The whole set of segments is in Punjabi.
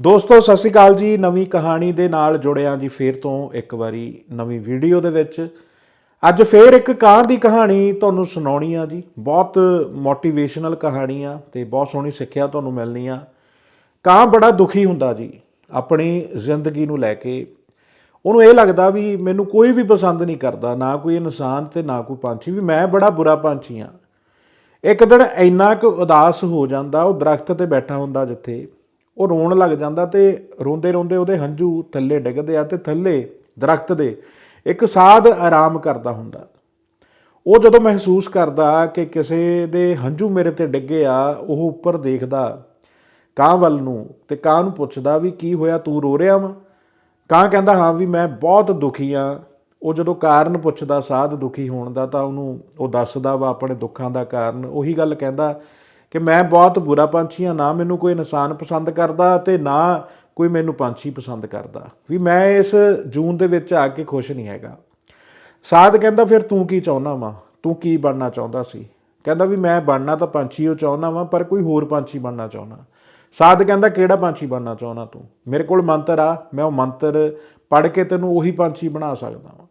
ਦੋਸਤੋ, ਸਤਿ ਸ਼੍ਰੀ ਅਕਾਲ ਜੀ। ਨਵੀਂ ਕਹਾਣੀ ਦੇ ਨਾਲ ਜੁੜਿਆ ਜੀ ਫੇਰ ਤੋਂ ਇੱਕ ਵਾਰੀ ਨਵੀਂ ਵੀਡੀਓ ਦੇ ਵਿੱਚ। ਅੱਜ ਫੇਰ ਇੱਕ ਕਾਂ ਦੀ ਕਹਾਣੀ ਤੁਹਾਨੂੰ ਸੁਣਾਉਣੀ ਆ ਜੀ। ਬਹੁਤ ਮੋਟੀਵੇਸ਼ਨਲ ਕਹਾਣੀ ਆ ਤੇ ਬਹੁਤ ਸੋਹਣੀ ਸਿੱਖਿਆ ਤੁਹਾਨੂੰ ਮਿਲਣੀ ਆ। ਕਾਂ ਬੜਾ ਦੁਖੀ ਹੁੰਦਾ ਜੀ, ਆਪਣੀ ਜ਼ਿੰਦਗੀ ਨੂੰ ਲੈ ਕੇ। ਉਹਨੂੰ ਇਹ ਲੱਗਦਾ ਵੀ ਮੈਨੂੰ ਕੋਈ ਵੀ ਪਸੰਦ ਨਹੀਂ ਕਰਦਾ, ਨਾ ਕੋਈ ਇਨਸਾਨ ਤੇ ਨਾ ਕੋਈ ਪੰਛੀ। ਵੀ ਮੈਂ ਬੜਾ ਬੁਰਾ ਪੰਛੀ ਆ। ਇੱਕ ਦਿਨ ਇੰਨਾ ਕੁ ਉਦਾਸ ਹੋ ਜਾਂਦਾ, ਉਹ ਦਰਖਤ ਤੇ ਬੈਠਾ ਹੁੰਦਾ ਜਿੱਥੇ। ਉਹ ਰੋਣ ਲੱਗ ਜਾਂਦਾ ਤੇ ਰੋਂਦੇ ਰੋਂਦੇ ਉਹਦੇ ਹੰਝੂ ਥੱਲੇ ਡਿੱਗਦੇ ਆ ਤੇ ਥੱਲੇ ਦਰਖਤ ਦੇ ਇੱਕ ਸਾਧ ਆਰਾਮ ਕਰਦਾ ਹੁੰਦਾ। ਉਹ ਜਦੋਂ ਮਹਿਸੂਸ ਕਰਦਾ ਕਿ ਕਿਸੇ ਦੇ ਹੰਝੂ ਮੇਰੇ ਤੇ ਡਿੱਗੇ ਆ, ਉਹ ਉੱਪਰ ਦੇਖਦਾ ਕਾਂ ਵੱਲ ਨੂੰ ਤੇ ਕਾਂ ਨੂੰ ਪੁੱਛਦਾ ਵੀ ਕੀ ਹੋਇਆ, ਤੂੰ ਰੋ ਰਿਹਾ ਵਾ? ਕਾਂ ਕਹਿੰਦਾ, ਹਾਂ ਵੀ ਮੈਂ ਬਹੁਤ ਦੁਖੀ ਆ। ਉਹ ਜਦੋਂ ਕਾਰਨ ਪੁੱਛਦਾ, ਸਾਧ ਦੁਖੀ ਹੋਣ ਦਾ, ਤਾਂ ਉਹਨੂੰ ਉਹ ਦੱਸਦਾ ਵਾ ਆਪਣੇ ਦੁੱਖਾਂ ਦਾ ਕਾਰਨ। ਉਹੀ ਗੱਲ ਕਹਿੰਦਾ ਕਿ ਮੈਂ ਬਹੁਤ ਬੁਰਾ ਪੰਛੀ ਆ, ਨਾ ਮੈਨੂੰ ਕੋਈ ਇਨਸਾਨ ਪਸੰਦ ਕਰਦਾ ਤੇ ਨਾ ਕੋਈ ਮੈਨੂੰ ਪੰਛੀ ਪਸੰਦ ਕਰਦਾ। ਵੀ ਮੈਂ ਇਸ ਜੂਨ ਦੇ ਵਿੱਚ ਆ ਕੇ ਖੁਸ਼ ਨਹੀਂ ਹੈਗਾ। ਸਾਧ ਕਹਿੰਦਾ, ਫਿਰ ਤੂੰ ਕੀ ਚਾਹੁੰਦਾ ਵਾ? ਤੂੰ ਕੀ ਬਣਨਾ ਚਾਹੁੰਦਾ ਸੀ? ਕਹਿੰਦਾ, ਵੀ ਮੈਂ ਬਣਨਾ ਤਾਂ ਪੰਛੀ ਉਹ ਚਾਹੁੰਦਾ ਵਾਂ, ਪਰ ਕੋਈ ਹੋਰ ਪੰਛੀ ਬਣਨਾ ਚਾਹੁੰਦਾ। ਸਾਧ ਕਹਿੰਦਾ, ਕਿਹੜਾ ਪੰਛੀ ਬਣਨਾ ਚਾਹੁੰਦਾ ਤੂੰ? ਮੇਰੇ ਕੋਲ ਮੰਤਰ ਆ, ਮੈਂ ਉਹ ਮੰਤਰ ਪੜ੍ਹ ਕੇ ਤੈਨੂੰ ਉਹੀ ਪੰਛੀ ਬਣਾ ਸਕਦਾ ਵਾਂ।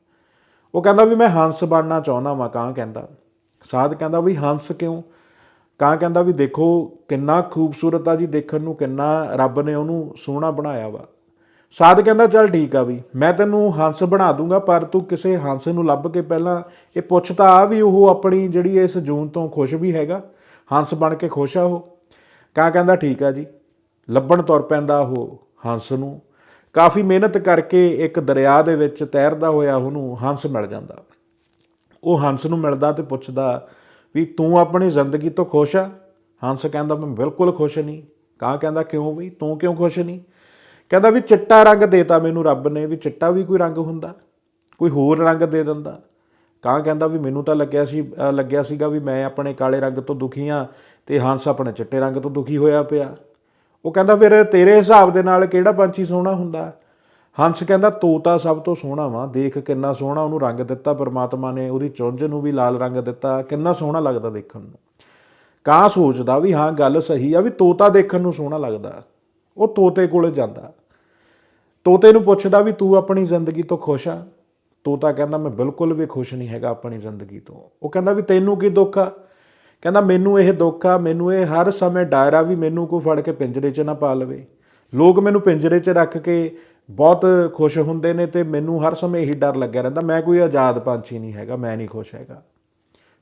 ਉਹ ਕਹਿੰਦਾ, ਵੀ ਮੈਂ ਹੰਸ ਬਣਨਾ ਚਾਹੁੰਦਾ ਵਾਂ, ਕਾਂ ਕਹਿੰਦਾ। ਸਾਧ ਕਹਿੰਦਾ, ਵੀ ਹੰਸ ਕਿਉਂ? ਕਾਂ ਕਹਿੰਦਾ ਵੀ ਦੇਖੋ ਕਿੰਨਾ ਖੂਬਸੂਰਤ ਆ ਜੀ ਦੇਖਣ ਨੂੰ, ਕਿੰਨਾ ਰੱਬ ਨੇ ਉਹਨੂੰ ਸੋਹਣਾ ਬਣਾਇਆ ਵਾ। ਸਾਧ ਕਹਿੰਦਾ ਚੱਲ ਠੀਕ ਆ ਵੀ, ਮੈਂ ਤੈਨੂੰ ਹੰਸ ਬਣਾ ਦੂੰਗਾ, ਪਰ ਤੂੰ ਕਿਸੇ ਹੰਸ ਨੂੰ ਲੱਭ ਕੇ ਪਹਿਲਾਂ ਇਹ ਪੁੱਛ ਤਾਂ ਆ ਵੀ ਉਹ ਆਪਣੀ ਜਿਹੜੀ ਇਸ ਜੂਨ ਤੋਂ ਖੁਸ਼ ਵੀ ਹੈਗਾ, ਹੰਸ ਬਣ ਕੇ ਖੁਸ਼ ਆ ਉਹ। ਕਾਂ ਕਹਿੰਦਾ ਠੀਕ ਆ ਜੀ, ਲੱਭਣ ਤੁਰ ਪੈਂਦਾ ਉਹ ਹੰਸ ਨੂੰ। ਕਾਫੀ ਮਿਹਨਤ ਕਰਕੇ ਇੱਕ ਦਰਿਆ ਦੇ ਵਿੱਚ ਤੈਰਦਾ ਹੋਇਆ ਉਹਨੂੰ ਹੰਸ ਮਿਲ ਜਾਂਦਾ। ਉਹ ਹੰਸ ਨੂੰ ਮਿਲਦਾ ਤੇ ਪੁੱਛਦਾ ਵੀ ਤੂੰ ਆਪਣੀ ਜ਼ਿੰਦਗੀ ਤੋਂ ਖੁਸ਼ ਆ? ਹੰਸ ਕਹਿੰਦਾ, ਮੈਂ ਬਿਲਕੁਲ ਖੁਸ਼ ਨਹੀਂ। ਕਾਂ ਕਹਿੰਦਾ, ਕਿਉਂ ਵੀ? ਤੂੰ ਕਿਉਂ ਖੁਸ਼ ਨਹੀਂ? ਕਹਿੰਦਾ ਵੀ ਚਿੱਟਾ ਰੰਗ ਦੇਤਾ ਮੈਨੂੰ ਰੱਬ ਨੇ, ਵੀ ਚਿੱਟਾ ਵੀ ਕੋਈ ਰੰਗ ਹੁੰਦਾ? ਕੋਈ ਹੋਰ ਰੰਗ ਦੇ ਦਿੰਦਾ? ਕਾਂ ਕਹਿੰਦਾ ਵੀ ਮੈਨੂੰ ਤਾਂ ਲੱਗਿਆ ਸੀ ਲੱਗਿਆ ਸੀਗਾ ਵੀ ਮੈਂ ਆਪਣੇ ਕਾਲੇ ਰੰਗ ਤੋਂ ਦੁਖੀ ਆ ਤੇ ਹੰਸ ਆਪਣੇ ਚਿੱਟੇ ਰੰਗ ਤੋਂ ਦੁਖੀ ਹੋਇਆ ਪਿਆ। ਉਹ ਕਹਿੰਦਾ, ਫਿਰ ਤੇਰੇ ਹਿਸਾਬ ਦੇ ਨਾਲ ਕਿਹੜਾ ਪੰਛੀ ਸੋਹਣਾ ਹੁੰਦਾ? ਹੰਸ ਕਹਿੰਦਾ ਤੋਤਾ ਸਭ ਤੋਂ ਸੋਹਣਾ ਵਾ, ਦੇਖ ਕਿੰਨਾ ਸੋਹਣਾ ਉਹਨੂੰ ਰੰਗ ਦਿੱਤਾ, ਪਰਮਾਤਮਾ ਨੇ ਉਹਦੀ ਚੁੰਝ ਨੂੰ ਵੀ ਲਾਲ ਰੰਗ ਦਿੱਤਾ, ਕਿੰਨਾ ਸੋਹਣਾ ਲੱਗਦਾ ਦੇਖਣ ਨੂੰ। ਕਾਂ ਸੋਚਦਾ ਵੀ, ਹਾਂ, ਗੱਲ ਸਹੀ ਆ ਵੀ ਤੋਤਾ ਦੇਖਣ ਨੂੰ ਸੋਹਣਾ ਲੱਗਦਾ। ਉਹ ਤੋਤੇ ਕੋਲੇ ਜਾਂਦਾ। ਤੋਤੇ ਨੂੰ ਪੁੱਛਦਾ ਵੀ, ਤੂੰ ਆਪਣੀ ਜ਼ਿੰਦਗੀ ਤੋਂ ਖੁਸ਼ ਆ? ਤੋਤਾ ਕਹਿੰਦਾ, ਮੈਂ ਬਿਲਕੁਲ ਵੀ ਖੁਸ਼ ਨਹੀਂ ਹੈਗਾ ਆਪਣੀ ਜ਼ਿੰਦਗੀ ਤੋਂ। ਉਹ ਕਹਿੰਦਾ ਵੀ, ਤੈਨੂੰ ਕੀ ਦੁੱਖ ਆ? ਕਹਿੰਦਾ, ਮੈਨੂੰ ਇਹ ਦੁੱਖ ਆ, ਮੈਨੂੰ ਇਹ ਹਰ ਸਮੇਂ ਡਾਇਰਾ ਵੀ ਮੈਨੂੰ ਕੋਈ ਫੜ ਕੇ ਪਿੰਜਰੇ 'ਚ ਨਾ ਪਾ ਲਵੇ। ਲੋਕ ਮੈਨੂੰ ਪਿੰਜਰੇ 'ਚ ਰੱਖ ਕੇ ਬਹੁਤ ਖੁਸ਼ ਹੁੰਦੇ ਨੇ ਤੇ ਮੈਨੂੰ ਹਰ ਸਮੇਂ ਇਹੀ ਡਰ ਲੱਗਿਆ ਰਹਿੰਦਾ, ਮੈਂ ਕੋਈ ਆਜ਼ਾਦ ਪੰਛੀ ਨਹੀਂ ਹੈਗਾ, ਮੈਂ ਨਹੀਂ ਖੁਸ਼ ਹੈਗਾ।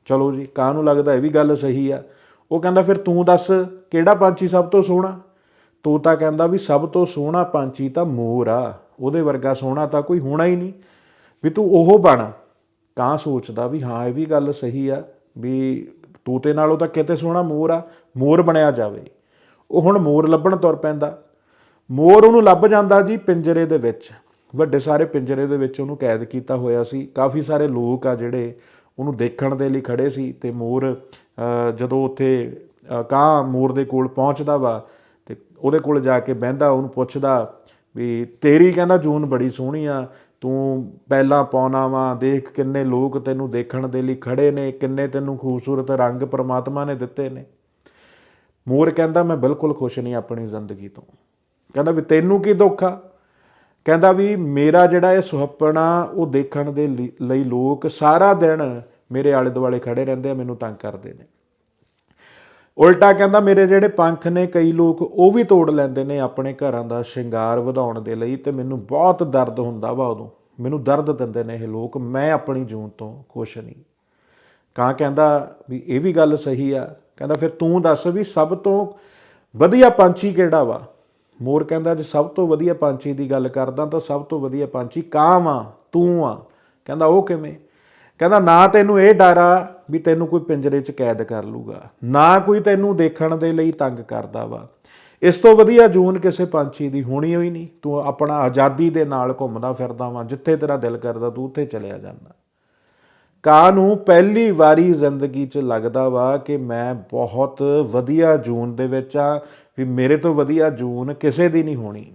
ਚਲੋ ਜੀ ਕਾਂ ਨੂੰ ਲੱਗਦਾ ਇਹ ਵੀ ਗੱਲ ਸਹੀ ਆ। ਉਹ ਕਹਿੰਦਾ, ਫਿਰ ਤੂੰ ਦੱਸ, ਕਿਹੜਾ ਪੰਛੀ ਸਭ ਤੋਂ ਸੋਹਣਾ? ਤੋਤਾ ਕਹਿੰਦਾ ਵੀ ਸਭ ਤੋਂ ਸੋਹਣਾ ਪੰਛੀ ਤਾਂ ਮੋਰ ਆ, ਉਹਦੇ ਵਰਗਾ ਸੋਹਣਾ ਤਾਂ ਕੋਈ ਹੋਣਾ ਹੀ ਨਹੀਂ। ਵੀ ਤੂੰ ਉਹ ਬਣ ਕਾਂ ਸੋਚਦਾ ਵੀ ਹਾਂ, ਇਹ ਵੀ ਗੱਲ ਸਹੀ ਆ, ਵੀ ਤੋਤੇ ਨਾਲੋਂ ਤਾਂ ਕਿਤੇ ਸੋਹਣਾ ਮੋਰ ਆ, ਮੋਰ ਬਣਿਆ ਜਾਵੇ। ਉਹ ਹੁਣ ਮੋਰ ਲੱਭਣ ਤੁਰ ਪੈਂਦਾ। ਮੋਰ ਉਹਨੂੰ ਲੱਭ ਜਾਂਦਾ ਜੀ ਪਿੰਜਰੇ ਦੇ ਵਿੱਚ। ਵੱਡੇ ਸਾਰੇ ਪਿੰਜਰੇ ਦੇ ਵਿੱਚ ਉਹਨੂੰ ਕੈਦ ਕੀਤਾ ਹੋਇਆ ਸੀ। ਕਾਫੀ ਸਾਰੇ ਲੋਕ ਆ ਜਿਹੜੇ ਉਹਨੂੰ ਦੇਖਣ ਦੇ ਲਈ ਖੜੇ ਸੀ ਤੇ ਮੋਰ ਜਦੋਂ ਉੱਥੇ ਕਾਂ ਮੋਰ ਦੇ ਕੋਲ ਪਹੁੰਚਦਾ ਵਾ ਤੇ ਉਹਦੇ ਕੋਲ ਜਾ ਕੇ ਬਹਿੰਦਾ, ਉਹਨੂੰ ਪੁੱਛਦਾ ਵੀ ਤੇਰੀ ਕਹਿੰਦਾ ਜੂਨ ਬੜੀ ਸੋਹਣੀ ਆ, ਤੂੰ ਪਹਿਲਾਂ ਪਾਉਣਾ ਵਾ, ਦੇਖ ਕਿੰਨੇ ਲੋਕ ਤੈਨੂੰ ਦੇਖਣ ਦੇ ਲਈ ਖੜੇ ਨੇ, ਕਿੰਨੇ ਤੈਨੂੰ ਖੂਬਸੂਰਤ ਰੰਗ ਪ੍ਰਮਾਤਮਾ ਨੇ ਦਿੱਤੇ ਨੇ। ਮੋਰ ਕਹਿੰਦਾ, ਮੈਂ ਬਿਲਕੁਲ ਖੁਸ਼ ਨਹੀਂ ਆਪਣੀ ਜ਼ਿੰਦਗੀ ਤੋਂ। ਕਹਿੰਦਾ ਵੀ ਤੈਨੂੰ ਕੀ ਦੁੱਖ ਆ? ਕਹਿੰਦਾ ਵੀ ਮੇਰਾ ਜਿਹੜਾ ਇਹ ਸੁਹੱਪਣਾ ਉਹ ਦੇਖਣ ਦੇ ਲਈ- ਲਈ ਲੋਕ ਸਾਰਾ ਦਿਨ ਮੇਰੇ ਆਲੇ ਦੁਆਲੇ ਖੜੇ ਰਹਿੰਦੇ ਆ, ਮੈਨੂੰ ਤੰਗ ਕਰਦੇ ਨੇ। ਉਲਟਾ ਕਹਿੰਦਾ ਮੇਰੇ ਜਿਹੜੇ ਪੰਖ ਨੇ, ਕਈ ਲੋਕ ਉਹ ਵੀ ਤੋੜ ਲੈਂਦੇ ਨੇ ਆਪਣੇ ਘਰਾਂ ਦਾ ਸ਼ਿੰਗਾਰ ਵਧਾਉਣ ਦੇ ਲਈ ਤੇ ਮੈਨੂੰ ਬਹੁਤ ਦਰਦ ਹੁੰਦਾ ਵਾ ਉਦੋਂ। ਮੈਨੂੰ ਦਰਦ ਦਿੰਦੇ ਨੇ ਇਹ ਲੋਕ, ਮੈਂ ਆਪਣੀ ਜੂਨ ਤੋਂ ਖੁਸ਼ ਨਹੀਂ। ਕਾਂ ਕਹਿੰਦਾ ਵੀ ਇਹ ਵੀ ਗੱਲ ਸਹੀ ਆ। ਕਹਿੰਦਾ ਫਿਰ ਤੂੰ ਦੱਸ ਵੀ ਸਭ ਤੋਂ ਵਧੀਆ ਪੰਛੀ ਕਿਹੜਾ ਵਾ? ਮੋਰ ਕਹਿੰਦਾ, ਜੇ ਸਭ ਤੋਂ ਵਧੀਆ ਪੰਛੀ ਦੀ ਗੱਲ ਕਰਦਾ ਤਾਂ ਸਭ ਤੋਂ ਵਧੀਆ ਪੰਛੀ ਕਾਂ ਵਾ ਤੂੰ ਆ। ਕਹਿੰਦਾ, ਉਹ ਕਿਵੇਂ? ਕਹਿੰਦਾ, ਨਾ ਤੈਨੂੰ ਇਹ ਡਰਾ ਵੀ ਤੈਨੂੰ ਕੋਈ ਪਿੰਜਰੇ 'ਚ ਕੈਦ ਕਰ ਲੂਗਾ, ਨਾ ਕੋਈ ਤੈਨੂੰ ਦੇਖਣ ਦੇ ਲਈ ਤੰਗ ਕਰਦਾ ਵਾ। ਇਸ ਤੋਂ ਵਧੀਆ ਜੂਨ ਕਿਸੇ ਪੰਛੀ ਦੀ ਹੋਣੀ ਹੋਈ ਨਹੀਂ। ਤੂੰ ਆਪਣਾ ਆਜ਼ਾਦੀ ਦੇ ਨਾਲ ਘੁੰਮਦਾ ਫਿਰਦਾ ਵਾਂ, ਜਿੱਥੇ ਤੇਰਾ ਦਿਲ ਕਰਦਾ ਤੂੰ ਉੱਥੇ ਚਲਿਆ ਜਾਂਦਾ। ਕਾਂ ਨੂੰ ਪਹਿਲੀ ਵਾਰੀ ਜ਼ਿੰਦਗੀ 'ਚ ਲੱਗਦਾ ਵਾ ਕਿ ਮੈਂ ਬਹੁਤ ਵਧੀਆ ਜੂਨ ਦੇ ਵਿੱਚ ਆ, ਵੀ ਮੇਰੇ ਤੋਂ ਵਧੀਆ ਜੂਨ ਕਿਸੇ ਦੀ ਨਹੀਂ ਹੋਣੀ।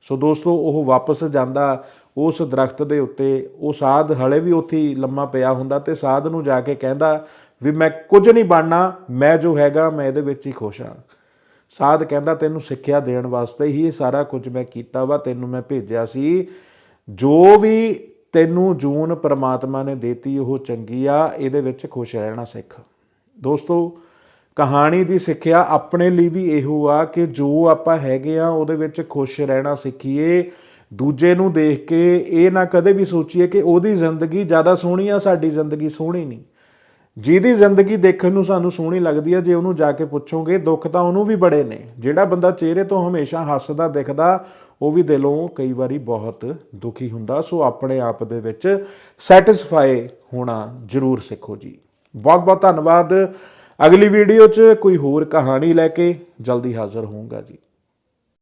ਸੋ ਦੋਸਤੋ, ਉਹ ਵਾਪਸ ਜਾਂਦਾ, ਉਸ ਦਰਖਤ ਦੇ ਉੱਤੇ, ਉਹ ਸਾਧ ਹਲੇ ਵੀ ਉੱਥੇ ਲੰਮਾ ਪਿਆ ਹੁੰਦਾ ਤੇ ਸਾਧ ਨੂੰ ਜਾ ਕੇ ਕਹਿੰਦਾ ਵੀ ਮੈਂ ਕੁਝ ਨਹੀਂ ਬਣਨਾ, ਮੈਂ ਜੋ ਹੈਗਾ, ਮੈਂ ਇਹਦੇ ਵਿੱਚ ਹੀ ਖੁਸ਼ ਹਾਂ। ਸਾਧ ਕਹਿੰਦਾ, ਤੈਨੂੰ ਸਿੱਖਿਆ ਦੇਣ ਵਾਸਤੇ ਹੀ ਇਹ ਸਾਰਾ ਕੁਝ ਮੈਂ ਕੀਤਾ ਵਾ, ਤੈਨੂੰ ਮੈਂ ਭੇਜਿਆ ਸੀ। ਜੋ ਵੀ ਤੈਨੂੰ ਜੂਨ ਪਰਮਾਤਮਾ ਨੇ ਦਿੱਤੀ ਉਹ ਚੰਗੀ ਆ, ਇਹਦੇ ਵਿੱਚ ਖੁਸ਼ ਰਹਿਣਾ ਸਿੱਖ। ਦੋਸਤੋ, ਕਹਾਣੀ ਦੀ ਸਿੱਖਿਆ ਆਪਣੇ ਲਈ ਵੀ ਇਹੋ ਆ ਕਿ ਜੋ ਆਪਾਂ ਹੈਗੇ ਆ, ਉਹਦੇ ਵਿੱਚ ਖੁਸ਼ ਰਹਿਣਾ ਸਿੱਖੀਏ। ਦੂਜੇ ਨੂੰ ਦੇਖ ਕੇ ਇਹ ਨਾ ਕਦੇ ਵੀ ਸੋਚੀਏ ਕਿ ਉਹਦੀ ਜ਼ਿੰਦਗੀ ਜ਼ਿਆਦਾ ਸੋਹਣੀ ਆ, ਸਾਡੀ ਜ਼ਿੰਦਗੀ ਸੋਹਣੀ ਨਹੀਂ। ਜਿਹਦੀ ਜ਼ਿੰਦਗੀ ਦੇਖਣ ਨੂੰ ਸਾਨੂੰ ਸੋਹਣੀ ਲੱਗਦੀ ਹੈ ਜੇ ਉਹਨੂੰ ਜਾ ਕੇ ਪੁੱਛੋਗੇ, ਦੁੱਖ ਤਾਂ ਉਹਨੂੰ ਵੀ ਬੜੇ ਨੇ। ਜਿਹੜਾ ਬੰਦਾ ਚਿਹਰੇ ਤੋਂ ਹਮੇਸ਼ਾ ਹੱਸਦਾ, ਦਿਖਦਾ, ਉਹ ਵੀ ਦਿਲੋਂ ਕਈ ਵਾਰੀ ਬਹੁਤ ਦੁਖੀ ਹੁੰਦਾ। ਸੋ ਆਪਣੇ ਆਪ ਦੇ ਵਿੱਚ ਸੈਟੀਸਫਾਈ ਹੋਣਾ ਜ਼ਰੂਰ ਸਿੱਖੋ ਜੀ। ਬਹੁਤ ਬਹੁਤ ਧੰਨਵਾਦ। ਅਗਲੀ ਵੀਡੀਓ 'ਚ ਕੋਈ ਹੋਰ ਕਹਾਣੀ ਲੈ ਕੇ ਜਲਦੀ ਹਾਜ਼ਰ ਹੋਊਂਗਾ ਜੀ।